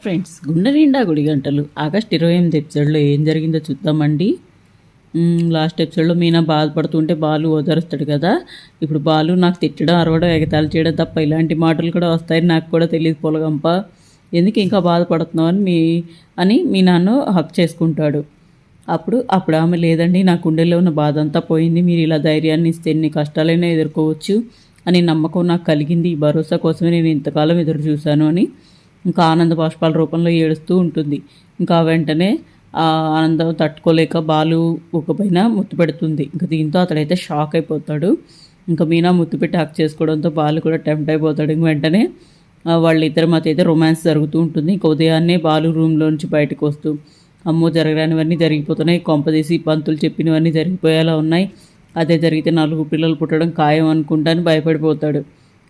Friends గుండె నిండా గుడి గంటలు. ఆగస్ట్ ఇరవై ఎనిమిది ఎపిసోడ్లో ఏం జరిగిందో చూద్దామండి. లాస్ట్ ఎపిసోడ్లో మీనా బాధపడుతుంటే బాలు ఓదారుస్తాడు కదా. ఇప్పుడు బాలు నాకు తిట్టడం అరవడం ఎగతాలు చేయడం తప్ప ఇలాంటి మాటలు కూడా వస్తాయని నాకు కూడా తెలియదు పొలగంప. ఎందుకు ఇంకా బాధపడుతున్నావు అని మీ అని మీ నాన్న హక్ చేసుకుంటాడు. అప్పుడు అప్పుడు ఆమె లేదండి నా గుండెలో ఉన్న బాధ అంతా పోయింది. మీరు ఇలా ధైర్యాన్ని ఇస్తే ఎన్ని కష్టాలైనా ఎదుర్కోవచ్చు అని నమ్మకం నాకు కలిగింది. ఈ భరోసా కోసమే నేను ఇంతకాలం ఎదురు చూశాను అని. ఇంకా ఆనంద బాష్పాల రూపంలో ఏడుస్తూ ఉంటుంది. ఇంకా వెంటనే ఆ ఆనందం తట్టుకోలేక బాలు ఒక పైన ముత్తు పెడుతుంది. ఇంకా దీంతో అతడైతే షాక్ అయిపోతాడు. ఇంకా మీనా ముత్తు పెట్టి హక్ చేసుకోవడంతో బాలు కూడా టెంప్ట్ అయిపోతాడు. ఇంక వెంటనే వాళ్ళిద్దరి మధ్య అయితే రొమాన్స్ జరుగుతూ ఉంటుంది. ఇంకా ఉదయాన్నే బాలు రూమ్లో నుంచి బయటకు వస్తూ అమ్మో జరగరానివన్నీ జరిగిపోతున్నాయి. కొంపదీసి పంతులు చెప్పినవన్నీ జరిగిపోయేలా ఉన్నాయి. అదే జరిగితే నలుగురు పిల్లలు పుట్టడం ఖాయం అనుకుంటాను భయపడిపోతాడు.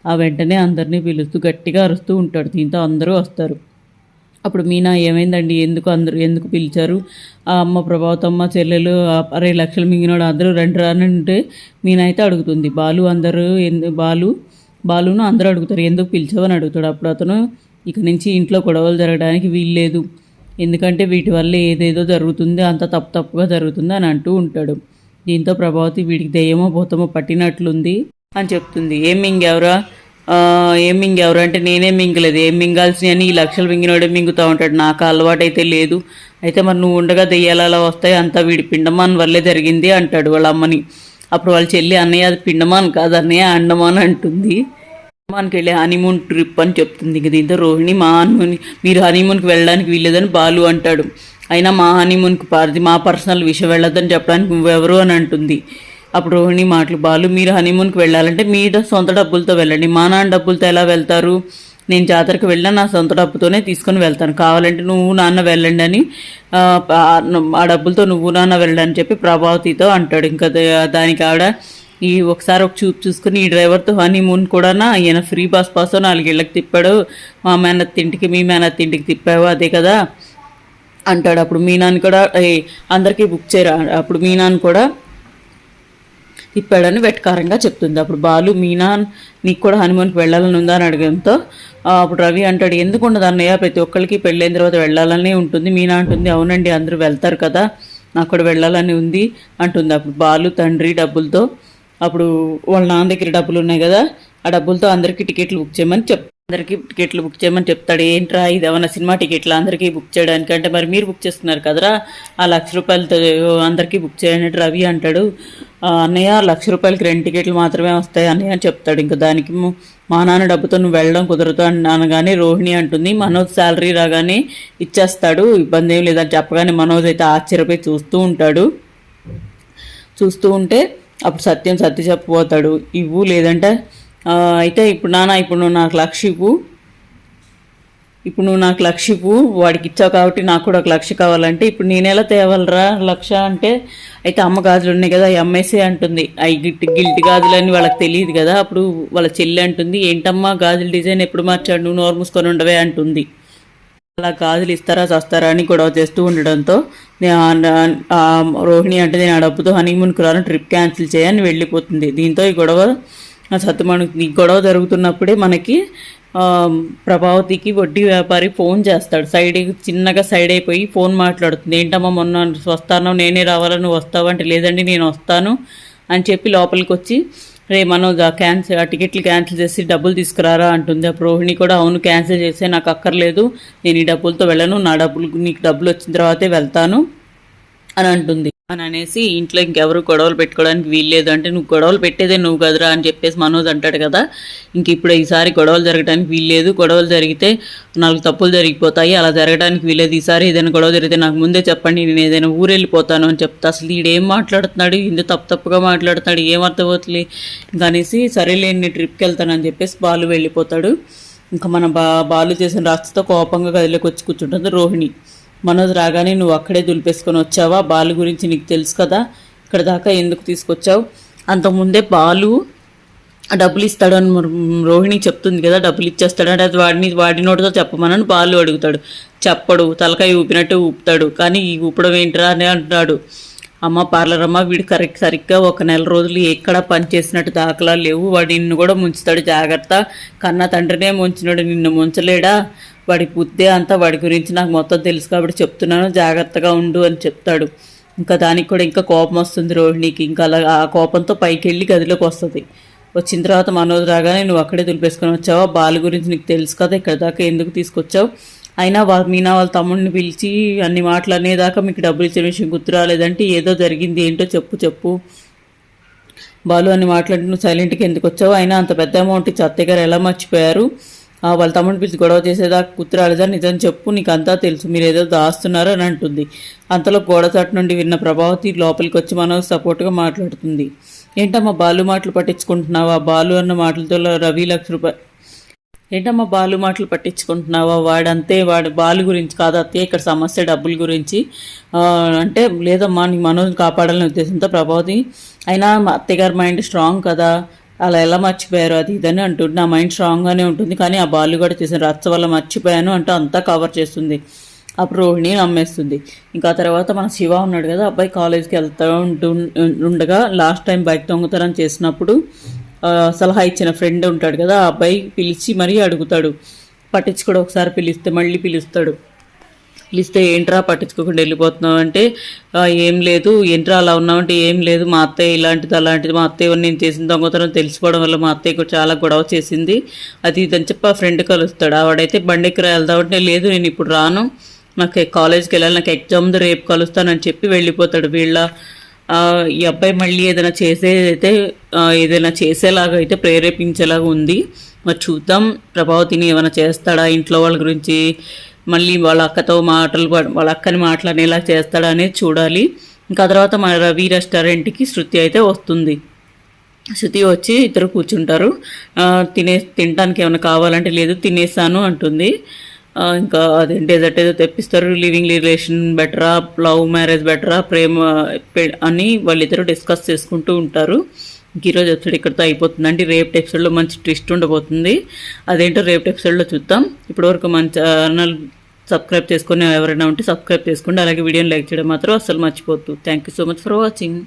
ఆ వెంటనే అందరినీ పిలుస్తూ గట్టిగా అరుస్తూ ఉంటాడు. దీంతో అందరూ వస్తారు. అప్పుడు మీనా ఏమైందండి? ఎందుకు అందరూ ఎందుకు పిలిచారు? ఆ అమ్మ ప్రభావతమ్మ చెల్లెలు అరే లక్షలు మింగినోడు అందరూ రెండు రానంటే మీనా అయితే అడుగుతుంది. బాలు అందరూ ఎందు బాలు బాలును అందరూ అడుగుతారు. ఎందుకు పిలిచావని అడుగుతాడు. అప్పుడు అతను ఇక నుంచి ఇంట్లో గొడవలు జరగడానికి వీల్లేదు. ఎందుకంటే వీటి వల్ల ఏదేదో జరుగుతుంది అంత తప్పు తప్పుగా జరుగుతుంది అని అంటూ ఉంటాడు. దీంతో ప్రభావతి వీడికి దెయ్యమో భూతమో పట్టినట్లుంది. అని చెప్తుంది. ఏం మింగెవరా? ఏం మింగెవరు? అంటే నేనే మింగలేదు. ఏం మింగాల్సి అని ఈ లక్షలు మింగినోడే మింగుతూ ఉంటాడు. నాకు అలవాటు అయితే లేదు. అయితే మరి నువ్వు ఉండగా దెయ్యాలు అలా వస్తాయి. అంతా వీడి పిండమాన్ వల్లే జరిగింది అంటాడు వాళ్ళ అమ్మని. అప్పుడు వాళ్ళ చెల్లి అన్నయ్య అది పిండమాన్ కాదు అన్నయ్య అండమాన్ అంటుంది. మనకి వెళ్ళి హనీమూన్ ట్రిప్ అని చెప్తుంది. ఇంక దీంతో రోహిణి మా హనీమూన్ మీరు హనీమూన్కి వెళ్ళడానికి వీల్లేదని బాలు అంటాడు. అయినా మా హనీమూన్కి పారిది మా పర్సనల్ విషయం వెళ్ళొద్దని చెప్పడానికి నువ్వెవరు అని అంటుంది. అప్పుడు రోహిణి మాటలు బాలు మీరు హనీమూన్కి వెళ్ళాలంటే మీ సొంత డబ్బులతో వెళ్ళండి. మా నాన్న డబ్బులతో ఎలా వెళ్తారు? నేను జాతరకు వెళ్ళినా నా సొంత డబ్బుతోనే తీసుకొని వెళ్తాను. కావాలంటే నువ్వు నాన్న వెళ్ళండి అని ఆ, డబ్బులతో నువ్వు నాన్న వెళ్ళండి అని చెప్పి ప్రభావతితో అంటాడు. ఇంకా దానికి ఆవిడ ఈ ఒకసారి ఒక చూపు చూసుకుని ఈ డ్రైవర్తో హనీమూన్ కూడా ఈయన ఫ్రీ బస్ పాస్ నాలుగేళ్ళకి తిప్పాడు. మా మేనత్ ఇంటికి మీ మేనత్ ఇంటికి తిప్పావు అదే కదా? అంటాడు. అప్పుడు మీ నాన్న కూడా అందరికీ బుక్ చేయరా? అప్పుడు మీ నాన్న కూడా తిప్పాడని వెట్కారంగా చెప్తుంది. అప్పుడు బాలు మీనా నీకు కూడా హనుమాన్కి వెళ్ళాలని ఉందా? అని అడగడంతో అప్పుడు రవి అంటాడు ఎందుకు ఉండదు అన్నయ్య? ప్రతి ఒక్కరికి పెళ్ళైన తర్వాత వెళ్ళాలని ఉంటుంది. మీనా అంటుంది అవునండి అందరూ వెళ్తారు కదా నాకు కూడా వెళ్ళాలని ఉంది అంటుంది. అప్పుడు బాలు తండ్రి డబ్బులతో అప్పుడు వాళ్ళ నాన్న దగ్గర డబ్బులు ఉన్నాయి కదా ఆ డబ్బులతో అందరికీ టికెట్లు బుక్ చేయమని చెప్ అందరికీ టికెట్లు బుక్ చేయమని చెప్తాడు. ఏంట్రా ఇది ఏమన్నా సినిమా టికెట్లు అందరికీ బుక్ చేయడానికి? అంటే మరి మీరు బుక్ చేస్తున్నారు కదరా? ఆ లక్ష రూపాయలతో అందరికీ బుక్ చేయనట్టు రవి అంటాడు. అన్నయ్య లక్ష రూపాయలకి రెండు టికెట్లు మాత్రమే వస్తాయి అన్నయ్య అని చెప్తాడు. ఇంకా దానికి మా నాన్న డబ్బుతో నువ్వు వెళ్ళడం కుదరదు అని అనగానే రోహిణి అంటుంది. మనోజ్ శాలరీ రాగానే ఇచ్చేస్తాడు. ఇబ్బంది ఏం లేదని చెప్పగానే మనోజ్ అయితే ఆశ్చర్యపోయి చూస్తూ ఉంటాడు. చూస్తూ ఉంటే అప్పుడు సత్యం సత్య చెప్పబోతాడు. ఇవ్వు లేదంటే అయితే ఇప్పుడు నాన్న ఇప్పుడు నువ్వు నాకు లక్ష ఇవ్వు. ఇప్పుడు నువ్వు నాకు లక్ష ఇవ్వు. వాడికి ఇచ్చావు కాబట్టి నాకు కూడా ఒక లక్ష కావాలంటే ఇప్పుడు నేనెలా తేవాలరా? లక్ష అంటే అయితే అమ్మ గాజులు ఉన్నాయి కదా అవి అమ్మేసే అంటుంది. అవి గిట్ గిల్టి గాజులు అని వాళ్ళకి తెలియదు కదా అప్పుడు వాళ్ళ చెల్లి అంటుంది ఏంటమ్మా గాజుల డిజైన్ ఎప్పుడు మార్చాడు? నువ్వు నోరు మూసుకొని ఉండవే అంటుంది. అలా గాజులు ఇస్తారా చస్తారా అని గొడవ చేస్తూ ఉండడంతో రోహిణి అంటే నేను ఆ డబ్బుతో హనీమూన్కి రాను ట్రిప్ క్యాన్సిల్ చేయని వెళ్ళిపోతుంది. దీంతో ఈ గొడవ సత్యమణి ఈ గొడవ జరుగుతున్నప్పుడే మనకి ప్రభావతికి వడ్డీ వ్యాపారి ఫోన్ చేస్తాడు. సైడ్ చిన్నగా సైడ్ అయిపోయి ఫోన్ మాట్లాడుతుంది. ఏంటమ్మా మొన్న వస్తాను నేనే రావాలని వస్తావు? వస్తావంటే లేదండి నేను వస్తాను. అని చెప్పి లోపలికి వచ్చి రే మనోజ్ ఆ క్యాన్సిల్ ఆ టికెట్లు క్యాన్సిల్ చేసి డబ్బులు తీసుకురారా? అంటుంది. అప్పుడు రోహిణి కూడా అవును క్యాన్సిల్ చేసే నాకు అక్కర్లేదు. నేను ఈ డబ్బులతో వెళ్ళను. నా డబ్బులు నీకు డబ్బులు వచ్చిన తర్వాతే వెళ్తాను. అని అంటుంది. అని అనేసి ఇంట్లో ఇంకెవరు గొడవలు పెట్టుకోవడానికి వీల్లేదు. అంటే నువ్వు గొడవలు పెట్టేదే నువ్వు కదరా అని చెప్పేసి మనోజ్ అంటాడు కదా. ఇంక ఇప్పుడు ఈసారి గొడవలు జరగడానికి వీల్లేదు. గొడవలు జరిగితే నాలుగు తప్పులు జరిగిపోతాయి. అలా జరగడానికి వీల్లేదు. ఈసారి ఏదైనా గొడవ జరిగితే నాకు ముందే చెప్పండి. నేను ఏదైనా ఊరెళ్ళిపోతాను అని చెప్తా. అసలు ఈడేం మాట్లాడుతున్నాడు? ఇంత తప్పు తప్పుగా మాట్లాడుతున్నాడు? ఏం అర్థమవుతుంది? ఇంకా అనేసి సరేలే నేను ట్రిప్కి వెళ్తానని చెప్పేసి బాలు వెళ్ళిపోతాడు. ఇంకా మన బా బాలు చేసిన రాస్తతో కోపంగా గదిలోకి వచ్చి కూర్చుంటుంది రోహిణి. మనోజ్ రాగానే నువ్వు అక్కడే దులిపేసుకొని వచ్చావా? బాలు గురించి నీకు తెలుసు కదా. ఇక్కడ దాకా ఎందుకు తీసుకొచ్చావు? అంతకుముందే బాలు డబ్బులు ఇస్తాడు అని రోహిణి చెప్తుంది కదా డబ్బులు ఇచ్చేస్తాడు అంటే అది వాడిని వాడి నోటితో చెప్పమనని బాలు అడుగుతాడు. చెప్పడు తలకాయ ఊపినట్టు ఊపుతాడు. కానీ ఈ ఊపడం ఏంట్రా అని అంటాడు అమ్మ పార్లర్ అమ్మ వీడు కరెక్ట్ సరిగ్గా ఒక నెల రోజులు ఎక్కడ పని చేసినట్టు దాఖలా లేవు. వాడు నిన్ను కూడా ముంచుతాడు జాగ్రత్త. కన్న తండ్రినే ముంచినాడు నిన్ను ముంచలేడా? వాడి బుద్ధే అంతా వాడి గురించి నాకు మొత్తం తెలుసు కాబట్టి చెప్తున్నాను. జాగ్రత్తగా ఉండు అని చెప్తాడు. ఇంకా దానికి కూడా ఇంకా కోపం వస్తుంది రోహిణికి. ఇంకా అలా ఆ కోపంతో పైకి వెళ్ళి గదిలోకి వస్తుంది. వచ్చిన తర్వాత మనోజ్ రాగానే నువ్వు అక్కడే తులిపేసుకొని వచ్చావా? బాలు గురించి నీకు తెలుసు కదా ఇక్కడ దాకా ఎందుకు తీసుకొచ్చావు? అయినా వాళ్ళ మీనా వాళ్ళ తమ్ముడిని పిలిచి అన్ని మాటలు అనేదాకా మీకు డబ్బులు ఇచ్చిన విషయం గుర్తు రాలేదంటే ఏదో జరిగింది ఏంటో చెప్పు చెప్పు. బాలు అని మాట్లాడి నువ్వు సైలెంట్కి ఎందుకు వచ్చావు? అయినా అంత పెద్ద అమౌంట్ చత్తయ్య గారు ఎలా మర్చిపోయారు? వాళ్ళ తమ్ముడిని పిలిచి గొడవ చేసేదాకా కుత్రాలేదా నిజం చెప్పు నీకు అంతా తెలుసు. మీరు ఏదో దాస్తున్నారు అని అంటుంది. అంతలో గోడ చాటు నుండి విన్న ప్రభావతి లోపలికి వచ్చి మనం సపోర్ట్గా మాట్లాడుతుంది. ఏంటమ్మా బాలు మాటలు పట్టించుకుంటున్నావా? బాలు అన్న మాటలతో రవి లక్ష రూపాయలు ఏంటమ్మా బాలు మాటలు పట్టించుకుంటున్నావా? వాడంతే వాడు బాలు గురించి కాదు అత్తయ్య ఇక్కడ సమస్య డబ్బుల గురించి. అంటే లేదమ్మా నీ మనోజ్ కాపాడాలనే ఉద్దేశంతో ప్రభావతి అయినా మా అత్తయ్య గారి మైండ్ స్ట్రాంగ్ కదా. అలా ఎలా మర్చిపోయారు అది ఇదని అంటుంది నా మైండ్ స్ట్రాంగ్గానే ఉంటుంది. కానీ ఆ బాలు కూడా చేసిన రచ్చ వల్ల మర్చిపోయాను అంటూ అంతా కవర్ చేస్తుంది. అప్పుడు రోహిణి నమ్మేస్తుంది. ఇంకా తర్వాత మన శివ ఉన్నాడు కదా అబ్బాయి కాలేజ్కి వెళ్తూ ఉంటు ఉండగా లాస్ట్ టైం బైక్ దొంగతనం చేసినప్పుడు సలహా ఇచ్చిన ఫ్రెండ్ ఉంటాడు కదా ఆ అబ్బాయి పిలిచి మరీ అడుగుతాడు. పట్టించుకోడు ఒకసారి పిలిస్తే మళ్ళీ పిలుస్తాడు. పిలిస్తే ఏంట్రా పట్టించుకోకుండా వెళ్ళిపోతున్నావు అంటే ఏం లేదు ఏంట్రా అలా ఉన్నావంటే ఏం లేదు మా అత్తయ్య ఇలాంటిది అలాంటిది మా అత్తయ్య నేను చేసిన దొంగతనం తెలిసిపోవడం వల్ల మా అత్తయ్య కూడా చాలా గొడవ చేసింది. అది ఇదని చెప్పి ఆ ఫ్రెండ్ కలుస్తాడు. ఆవిడైతే బండికి వెళ్దామంటే లేదు నేను ఇప్పుడు రాను. నాకు కాలేజ్కి వెళ్ళాలి నాకు ఎగ్జామ్ రేపు కలుస్తానని చెప్పి వెళ్ళిపోతాడు వీళ్ళ. ఈ అబ్బాయి మళ్ళీ ఏదైనా చేసేదైతే ఏదైనా చేసేలాగా అయితే ప్రేరేపించేలాగా ఉంది. మరి చూద్దాం ప్రభావతిని ఏమైనా చేస్తాడా ఇంట్లో వాళ్ళ గురించి మళ్ళీ వాళ్ళ అక్కతో మాటలు వాళ్ళ అక్కని మాట్లాడేలా చేస్తాడనే చూడాలి. ఇంకా తర్వాత మన రవి రెస్టారెంట్కి శృతి అయితే వస్తుంది. శృతి వచ్చి ఇద్దరు కూర్చుంటారు. తినే తినడానికి ఏమైనా కావాలంటే లేదు తినేసాను అంటుంది. ఇంకా అదే డెజర్ట్ ఏదో తెప్పిస్తారు. లివింగ్ రిలేషన్ బెటరా? లవ్ మ్యారేజ్ బెటరా? ప్రేమ పె- అని వాళ్ళిద్దరూ డిస్కస్ చేసుకుంటూ ఉంటారు. ఈరోజు ఎపిసోడ్ ఇక్కడితో అయిపోతుందండి. అంటే రేపు ఎపిసోడ్లో మంచి ట్విస్ట్ ఉండబోతుంది. అదేంటో రేపు ఎపిసోడ్లో చూద్దాం. ఇప్పటివరకు మన ఛానల్ సబ్స్క్రైబ్ చేసుకుని ఎవరైనా ఉంటే సబ్స్క్రైబ్ చేసుకోండి. అలాగే వీడియోని లైక్ చేయడం మాత్రం అస్సలు మర్చిపోద్దు thank you so much for watching